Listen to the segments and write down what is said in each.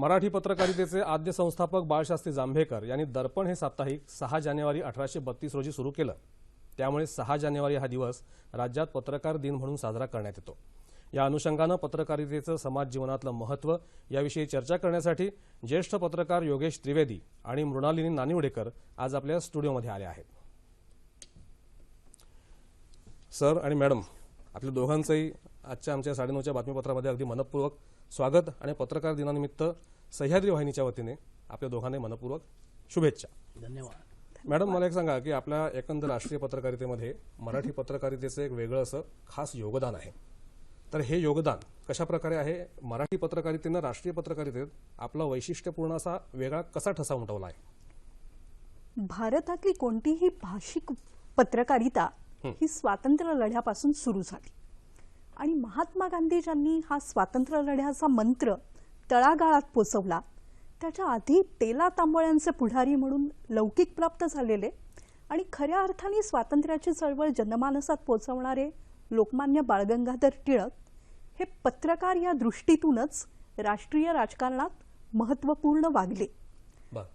मराठी पत्रकारितेचे आद्य संस्थापक बाळशास्त्री जांभेकर यांनी दर्पण हे साप्ताहिक सहा जानेवारी अठराशे बत्तीस रोजी सुरू केलं. त्यामुळे सहा जानेवारी हा दिवस राज्यात पत्रकार दिन म्हणून साजरा करण्यात येतो. या अनुषंगानं पत्रकारितेचं समाज जीवनातलं महत्त्व याविषयी चर्चा करण्यासाठी ज्येष्ठ पत्रकार योगेश त्रिवेदी आणि मृणालिनी नानिवडेकर आज आपल्या स्टुडिओमध्ये आले आहेत. सर आणि मॅडम आपल्या दोघांचंही आजच्या आमच्या साडेनऊच्या बातमीपत्रामध्ये अगदी मनपूर्वक स्वागत आणि पत्रकार दिनानिमित्त सह्याद्री वाहिनीच्या वतीने आपल्या दोघांनाही मनपूर्वक शुभेच्छा. धन्यवाद. मॅडम मला एक सांगा की आपल्या एकंदर राष्ट्रीय पत्रकारितेमध्ये मराठी पत्रकारितेचं एक वेगळं असं खास योगदान आहे. तर हे योगदान कशा प्रकारे आहे? मराठी पत्रकारितेनं राष्ट्रीय पत्रकारितेत आपला वैशिष्ट्यपूर्ण असा वेगळा कसा ठसा उमटवला आहे? भारतातली कोणतीही भाषिक पत्रकारिता ही. स्वातंत्र्य लढ्यापासून सुरू झाली. आणि महात्मा गांधीजींनी हा स्वातंत्र्य लढ्याचा मंत्र तळागाळात पोचवला. त्याच्या आधी तेला तांबोळ्यांचे पुढारी म्हणून लौकिक प्राप्त झालेले आणि खऱ्या अर्थाने स्वातंत्र्याची चळवळ जनमानसात पोचवणारे लोकमान्य बाळगंगाधर टिळक हे पत्रकार या दृष्टीतूनच राष्ट्रीय राजकारणात महत्त्वपूर्ण वागले.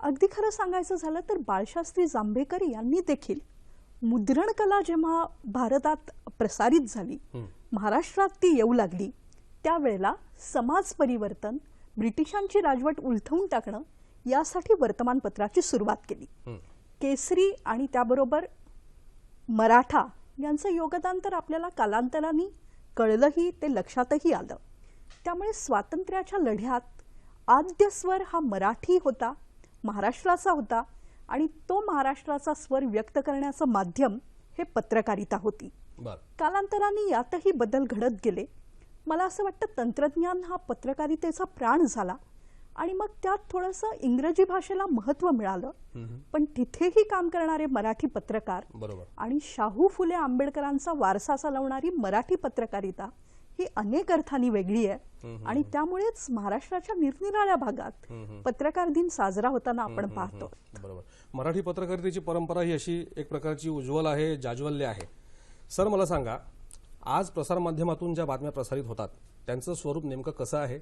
अगदी खरं सांगायचं झालं तर बाळशास्त्री जांभेकर यांनी देखील मुद्रण कला जेव्हा भारतात प्रसारित झाली. महाराष्ट्रात ती येऊ लागली त्यावेळेला समाज परिवर्तन ब्रिटिशांची राजवट उलथवून टाकणं यासाठी वर्तमानपत्राची सुरुवात केली. केसरी आणि त्याबरोबर मराठा यांचं योगदान तर आपल्याला कालांतराने कळलंही ते लक्षातही आलं त्यामुळे स्वातंत्र्याच्या लढ्यात आद्य स्वर हा मराठी होता महाराष्ट्राचा होता आणि तो महाराष्ट्राचा स्वर व्यक्त करण्याचं माध्यम हे पत्रकारिता होती. कालांतराने यातही बदल घडत गेले. मला असं वाटतं तंत्रज्ञान हा पत्रकारितेचा प्राण झाला आणि मग त्यात थोडंसं इंग्रजी भाषेला महत्त्व मिळालं. पण तिथेही काम करणारे मराठी पत्रकार आणि शाहू फुले आंबेडकरांचा वारसा चालवणारी मराठी पत्रकारिता ही अनेक अर्थांनी वेगळी आहे. आणि त्यामुळेच महाराष्ट्राच्या निरनिराळ्या भागात पत्रकार दिन साजरा होताना आपण पाहतो. बरोबर. मराठी पत्रकारितेची परंपरा ही अशी एक प्रकारची उज्ज्वल आहे जाज्वल्य आहे. सर मला सांगा आज प्रसारमाध्यमातून ज्या बातम्या प्रसारित होतात त्यांचं स्वरूप नेमकं कसं आहे?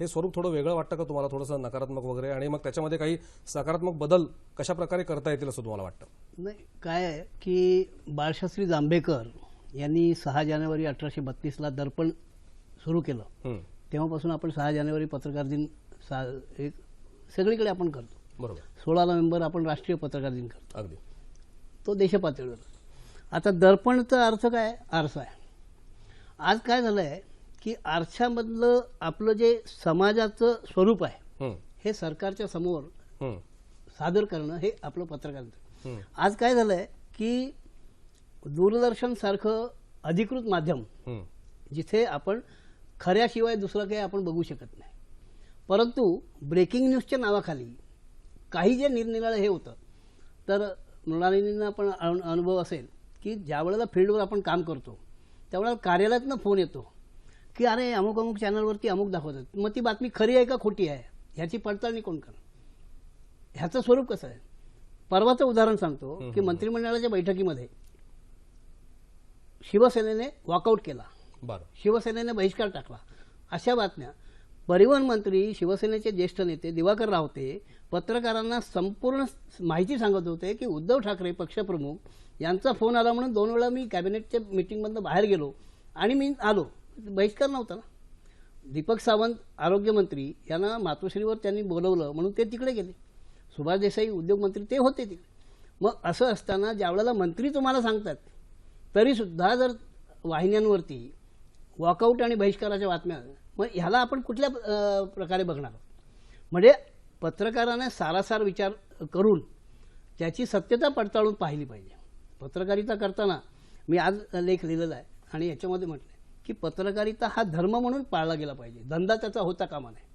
हे स्वरूप थोडं वेगळं वाटतं का तुम्हाला? थोडंसं नकारात्मक वगैरे? आणि मग त्याच्यामध्ये काही सकारात्मक बदल कशा प्रकारे करता येतील असं तुम्हाला वाटतं? नाही काय आहे की बाळशास्त्री जांभेकर यांनी सहा जानेवारी अठराशे बत्तीसला दर्पण सुरू केलं. तेव्हापासून आपण सहा जानेवारी पत्रकार दिन सा एक सगळीकडे आपण करतो. बरोबर. सोळा नोव्हेंबर आपण राष्ट्रीय पत्रकार दिन करतो. अगदी. तो देशपातळीवर. आता दर्पणचा अर्थ काय? आरसा आहे. आज काय झालं आहे की आरशामधलं आपलं जे समाजाचं स्वरूप आहे हं, सरकारच्या समोर सादर करणं हे आपलं पत्रकारिता हं, आज काय झालंय की दूरदर्शन सारखं अधिकृत माध्यम जिथे आपण खऱ्याशिवाय दुसरं काही आपण बघू शकत नाही. परंतु ब्रेकिंग न्यूजच्या नावाखाली काही जे निरनिराळे हे होतं तर मृणालिनींना पण अनु- अनुभव असेल की ज्या वेळेला फील्डवर आपण काम करतो त्यावेळेला कार्यालयातनं फोन येतो की अरे अमुक अमुक चॅनलवरती अमुक दाखवतात मग ती बातमी खरी आहे का खोटी आहे? ह्याची पडताळणी कोण करणार? ह्याचं स्वरूप कसं आहे? परवाचं उदाहरण सांगतो की मंत्रिमंडळाच्या बैठकीमध्ये शिवसेनेने वॉकआउट केला. बरं. शिवसेनेने बहिष्कार टाकला. अशा बातम्या. परिवहन मंत्री शिवसेनेचे ज्येष्ठ नेते दिवाकर रावते पत्रकारांना संपूर्ण माहिती सांगत होते की उद्धव ठाकरे पक्षप्रमुख यांचा फोन आला म्हणून दोन वेळा मी कॅबिनेटच्या मिटिंगमधनं बाहेर गेलो आणि मी आलो. बहिष्कार नव्हता ना. दीपक सावंत आरोग्यमंत्री यांना मातोश्रीवर त्यांनी बोलवलं म्हणून ते तिकडे गेले. सुभाष देसाई उद्योगमंत्री ते होते तिकडे. मग असं असताना ज्यावेळेला मंत्री तुम्हाला सांगतात तरीसुद्धा जर वाहिन्यांवरती वॉकआउट आणि बहिष्काराच्या बातम्या मग ह्याला आपण कुठल्या प्रकारे बघणार आहोत? म्हणजे पत्रकाराने सारासार विचार करून त्याची सत्यता पडताळून पाहिली पाहिजे. पत्रकारिता करताना मी आज लेख लिहिलेला आहे आणि याच्यामध्ये म्हटलं की पत्रकारिता हा धर्म म्हणून पाळला गेला पाहिजे. धंदा त्याचा होता कामा नये.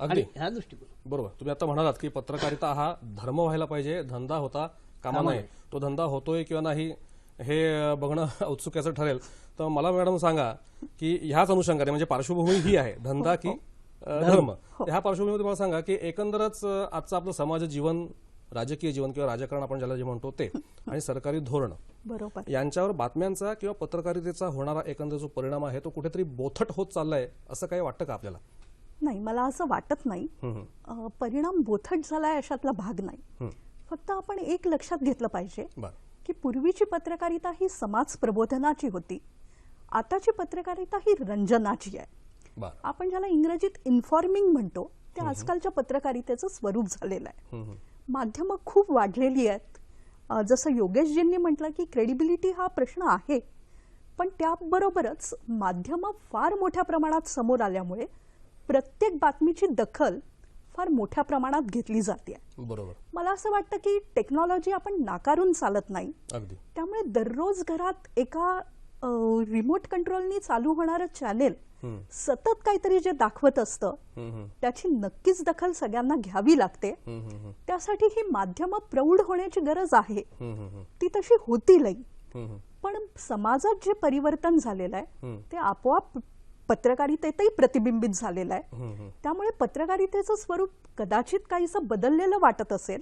अगदी. ह्या दृष्टिकोन बरोबर. तुम्ही आता म्हणालात की पत्रकारिता हा धर्म व्हायला पाहिजे धंदा होता कामा कामा नये. तो धंदा होतोय किंवा नाही हे बघणं औत्सुक्याचं ठरेल. तर मला मॅडम सांगा की ह्याच अनुषंगाने म्हणजे पार्श्वभूमी ही आहे धंदा की अ, धर्म? ह्या पार्श्वभूमीमध्ये मला सांगा की एकंदरच आजचं आपलं समाज जीवन राजकीय जीवन किंवा राजकारण आपण ज्याला जे म्हणतो ते आणि सरकारी धोरण. बरोबर. यांच्यावर बातम्यांचा किंवा पत्रकारितेचा होणारा एकंदर जो परिणाम आहे तो कुठेतरी बोथट होत चाललाय असं काही वाटतं का आपल्याला? नाही मला असं वाटत नाही. परिणाम बोथट झालाय अशातला भाग नाही. फक्त आपण एक लक्षात घेतलं पाहिजे. की पूर्वीची पत्रकारिता ही समाज प्रबोधनाची होती. आताची पत्रकारिता ही रंजनाची आहे. आपण ज्याला इंग्रजीत इन्फॉर्मिंग म्हणतो ते आजकालच्या पत्रकारितेचं स्वरूप झालेलं आहे. माध्यमं खूप वाढलेली आहेत. जसं योगेशजींनी म्हटलं की क्रेडिबिलिटी हा प्रश्न आहे पण त्याबरोबरच माध्यमं फार मोठ्या प्रमाणात समोर आल्यामुळे प्रत्येक बातमीची दखल फार मोठ्या प्रमाणात घेतली जाते. बरोबर. मला असं वाटतं की टेक्नॉलॉजी आपण नाकारून चालत नाही. त्यामुळे दररोज घरात एका रिमोट कंट्रोलनी चालू होणारं चॅनेल सतत काहीतरी जे दाखवत असतं त्याची नक्कीच दखल सगळ्यांना घ्यावी लागते. त्यासाठी ही माध्यमं प्रौढ होण्याची गरज आहे. ती तशी होतीलही हम्म, पण समाजात जे परिवर्तन झालेलं आहे. ते आपोआप पत्रकारितेतही प्रतिबिंबित झालेलं आहे त्यामुळे पत्रकारितेचं स्वरूप कदाचित काहीसं बदललेलं वाटत असेल.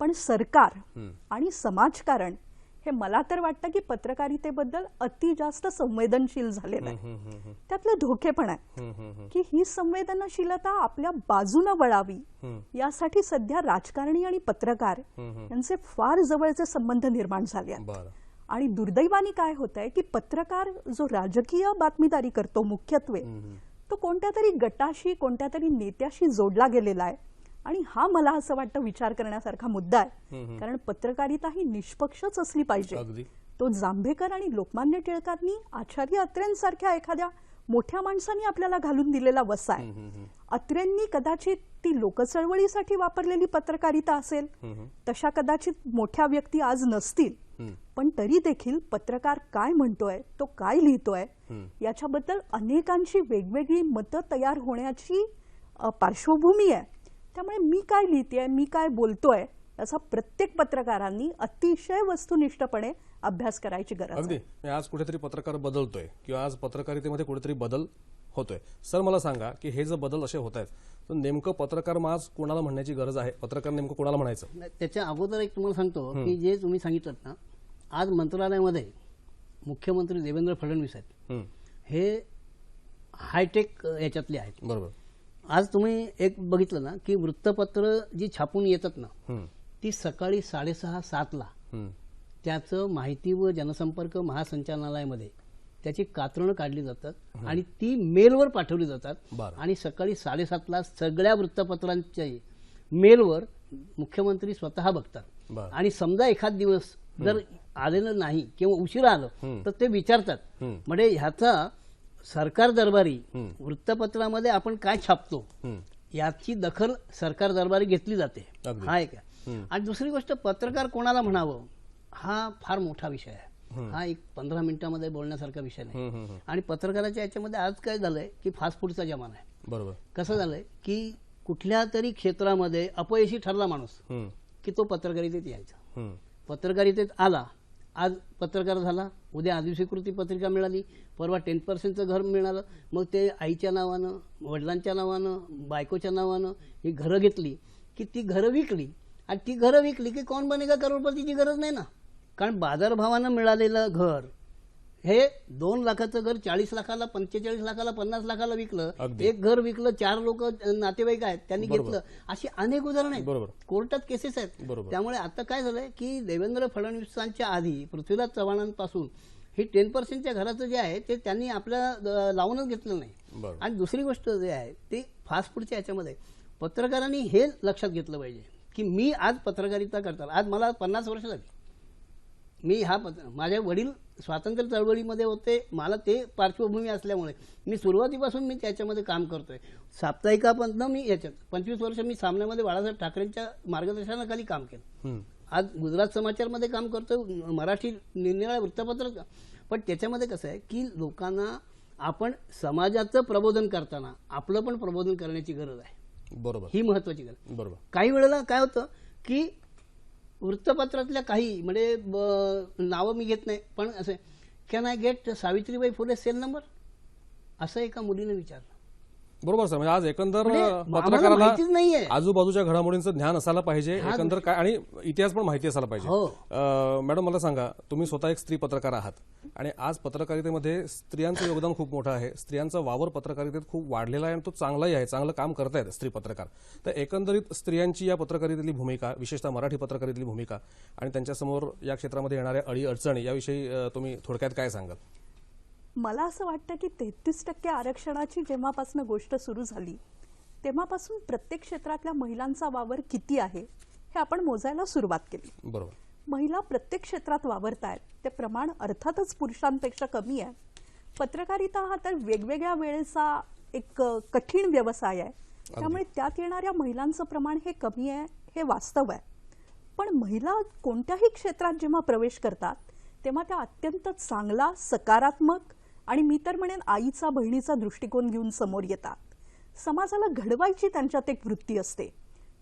पण सरकार. आणि समाजकारण हे मला तर वाटतं की पत्रकारितेबद्दल अति जास्त संवेदनशील झालेलं आहे त्यातले धोके पण आहे. की ही संवेदनशीलता आपल्या बाजूनं वळावी. यासाठी सध्या राजकारणी आणि पत्रकार. यांचे फार जवळचे संबंध निर्माण झाले आहेत आणि दुर्दैवाने काय होत आहे की पत्रकार जो राजकीय बातमीदारी करतो मुख्यत्वे तो कोणत्या तरी गटाशी कोणत्या तरी नेत्याशी जोडला गेलेला आहे. आणि हा मला असं वाटतं विचार करण्यासारखा मुद्दा आहे. कारण पत्रकारिता ही निष्पक्षच असली पाहिजे. तो जांभेकर आणि लोकमान्य टिळकांनी आचार्य अत्र्यांसारख्या एखाद्या मोठ्या माणसांनी आपल्याला घालून दिलेला वसा आहे. अत्र्यांनी कदाचित ती लोकचळवळीसाठी वापरलेली पत्रकारिता असेल तशा कदाचित मोठ्या व्यक्ती आज नसतील. पण तरी देखील पत्रकार काय म्हणतोय तो काय लिहितोय. याच्याबद्दल अनेकांची वेगवेगळी मतं तयार होण्याची पार्श्वभूमी आहे. त्यामुळे मी काय लिहितेय मी काय बोलतोय याचा प्रत्येक पत्रकारांनी अतिशय वस्तुनिष्ठपणे अभ्यास करायची गरज अगदी. आज कुठेतरी पत्रकार बदलतोय किंवा आज पत्रकारितेमध्ये कुठेतरी बदल होतोय. सर मला सांगा की हे जर बदल असे होत आहेत तर नेमकं पत्रकार आज कोणाला म्हणण्याची गरज आहे? पत्रकार नेमकं कोणाला म्हणायचं? त्याच्या अगोदर एक तुम्हाला सांगतो की जे तुम्ही सांगितलं ना आज मंत्रालयामध्ये मुख्यमंत्री देवेंद्र फडणवीस आहेत. हे. हायटेक याच्यातले आहेत. बरोबर. आज तुम्ही एक बघितलं ना की वृत्तपत्र जी छापून येतात ना ती सकाळी साडेसहा सातला त्याचं माहिती व जनसंपर्क महासंचालनालयामध्ये त्याची कात्रणं काढली जातात आणि ती मेलवर पाठवली जातात. आणि सकाळी साडेसातला सगळ्या वृत्तपत्रांच्या मेलवर मुख्यमंत्री स्वतः बघतात. आणि समजा एखाद दिवस जर आलेलं नाही किंवा उशिरा आलं तर ते विचारतात. म्हणजे ह्याचा सरकार दरबारी. वृत्तपत्रामध्ये आपण काय छापतो? याची दखल सरकार दरबारी घेतली जाते. हा एक आणि दुसरी गोष्ट पत्रकार कोणाला म्हणावं? हा फार मोठा विषय आहे. हा एक पंधरा मिनिटामध्ये बोलण्यासारखा विषय नाही. आणि पत्रकाराच्या याच्यामध्ये आज काय झालंय की फास्ट फूडचा जमाना आहे. बरोबर. कसं झालंय की कुठल्या तरी क्षेत्रामध्ये अपयशी ठरला माणूस की तो पत्रकारितेत यायचा. पत्रकारितेत आला आज पत्रकार झाला उद्या आदिस्वीकृती पत्रिका मिळाली परवा टेन पर्सेंटचं घर मिळालं मग ते आईच्या नावानं वडिलांच्या नावानं बायकोच्या नावानं ही घरं घेतली की ती घरं विकली. आणि ती घरं विकली की कोण बनेगा करोडपतीची गरज नाही ना? कारण बाजारभावानं मिळालेलं घर हे दोन लाखाचं घर चाळीस लाखाला पंचेचाळीस लाखाला पन्नास लाखाला विकलं. एक घर विकलं चार लोक नातेवाईक आहेत त्यांनी. घेतलं अशी अनेक उदाहरणं आहेत. कोर्टात केसेस आहेत. त्यामुळे आता काय झालंय की देवेंद्र फडणवीसांच्या आधी पृथ्वीराज चव्हाणांपासून ही टेन पर्सेंटच्या घराचं जे आहे ते त्यांनी आपल्या लावूनच घेतलं नाही. आणि दुसरी गोष्ट जे आहे ती फास्ट फूडच्या याच्यामध्ये पत्रकारांनी हे लक्षात घेतलं पाहिजे की मी आज पत्रकारिता करतात आज मला पन्नास वर्ष झाली मी हा पत्र माझे वडील स्वातंत्र्य चळवळीमध्ये होते. मला ते पार्श्वभूमी असल्यामुळे मी सुरुवातीपासून मी त्याच्यामध्ये काम करतोय. साप्ताहिकापर्यंत मी याच्यात पंचवीस वर्ष मी सामन्यामध्ये बाळासाहेब ठाकरेंच्या मार्गदर्शनाखाली काम केलं. आज गुजरात समाचारमध्ये काम करतो मराठी निरनिराळ्या वृत्तपत्र पण त्याच्यामध्ये कसं आहे की लोकांना आपण समाजाचं प्रबोधन करताना आपलं पण प्रबोधन करण्याची गरज आहे. बरोबर. ही महत्वाची गरज. बरोबर. काही वेळेला काय होतं की वृत्तपत्रातल्या काही म्हणजे ब- नावं मी घेत नाही पण असे can I get Savitribai Phule cell number असं एका मुलीने विचारलं. बरोबर सर म्हणजे आज एकंदर म्हणजे पत्रकाराला नाहीये. आजूबाजूच्या घडामोडींचं ज्ञान असायला पाहिजे एकंदर काय आणि इतिहास पण माहिती असायला पाहिजे हो. मॅडम मला सांगा तुम्ही स्वतः एक स्त्री पत्रकार आहात आणि आज पत्रकारितेमध्ये स्त्रियांचं योगदान खूप मोठं आहे स्त्रियांचा वावर पत्रकारितेत खूप वाढलेला आहे आणि तो चांगलाही आहे चांगलं काम करतायत स्त्री पत्रकार तर एकंदरीत स्त्रियांची या पत्रकारितेतली भूमिका विशेषतः मराठी पत्रकारितेतली भूमिका आणि त्यांच्यासमोर या क्षेत्रामध्ये येणाऱ्या अडी अडचणी याविषयी तुम्ही थोडक्यात काय सांगाल मला असं वाटतं की तेहतीस टक्के आरक्षणाची जेव्हापासून गोष्ट सुरू झाली तेव्हापासून प्रत्येक क्षेत्रातल्या महिलांचा वावर किती आहे हे आपण मोजायला सुरुवात केली. बरोबर. महिला प्रत्येक क्षेत्रात वावरत आहेत ते प्रमाण अर्थातच पुरुषांपेक्षा कमी आहे. पत्रकारिता हा तर वेगवेगळ्या वेळेचा एक कठीण व्यवसाय आहे. त्यामुळे त्यात येणाऱ्या महिलांचं प्रमाण हे कमी आहे हे वास्तव आहे. पण महिला कोणत्याही क्षेत्रात जेव्हा प्रवेश करतात तेव्हा त्या अत्यंत चांगला सकारात्मक आणि मी तर म्हणेन आईचा बहिणीचा दृष्टिकोन घेऊन समोर येतात. समाजाला घडवायची त्यांच्यात एक वृत्ती असते.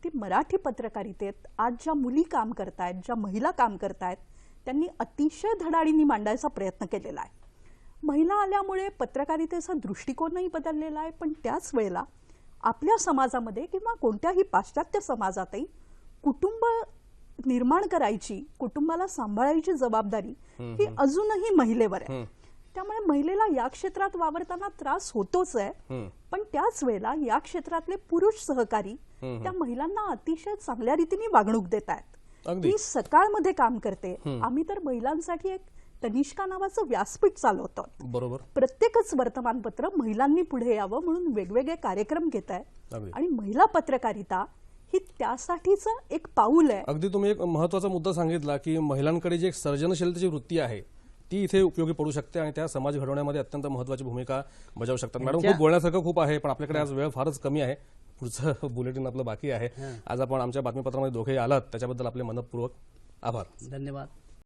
ती मराठी पत्रकारितेत आज ज्या मुली काम करतायत ज्या महिला काम करतायत त्यांनी अतिशय धडाडीने मांडायचा प्रयत्न केलेला आहे. महिला आल्यामुळे पत्रकारितेचा दृष्टिकोनही बदललेला आहे पण त्याच वेळेला आपल्या समाजामध्ये किंवा कोणत्याही पाश्चात्य समाजातही कुटुंब निर्माण करायची कुटुंबाला सांभाळायची जबाबदारी ही अजूनही महिलेवर आहे. त्यामुळे महिलेला या क्षेत्रात वावरताना त्रास होतोच आहे. पण त्याच वेळेला या क्षेत्रातले पुरुष सहकारी त्या महिलांना अतिशय चांगल्या रीतीने वागणूक देत आहेत. मी सकाळमध्ये काम करते. आम्ही तर महिलांसाठी एक तनिष्का नावाचं व्यासपीठ चालवतो. बरोबर. प्रत्येकच वर्तमानपत्र महिलांनी पुढे यावं म्हणून वेगवेगळे कार्यक्रम घेत आहे. आणि महिला पत्रकारिता ही त्यासाठीच एक पाऊल आहे. अगदी तुम्ही एक महत्त्वाचा मुद्दा सांगितला की महिलांकडे जी एक सर्जनशीलतेची वृत्ती आहे ती इथे उपयोगी पडू शकते आणि त्या समाज घडवण्यामध्ये अत्यंत महत्वाची भूमिका बजावू शकतात. मॅडम खूप बोलण्यासारखं खूप आहे पण आपल्याकडे आज वेळ फारच कमी आहे. पुढचं बुलेटिन आपलं बाकी आहे. आज आपण आमच्या बातमीपत्रामध्ये दोघेही आलात. त्याच्याबद्दल आपले मनपूर्वक आभार. धन्यवाद.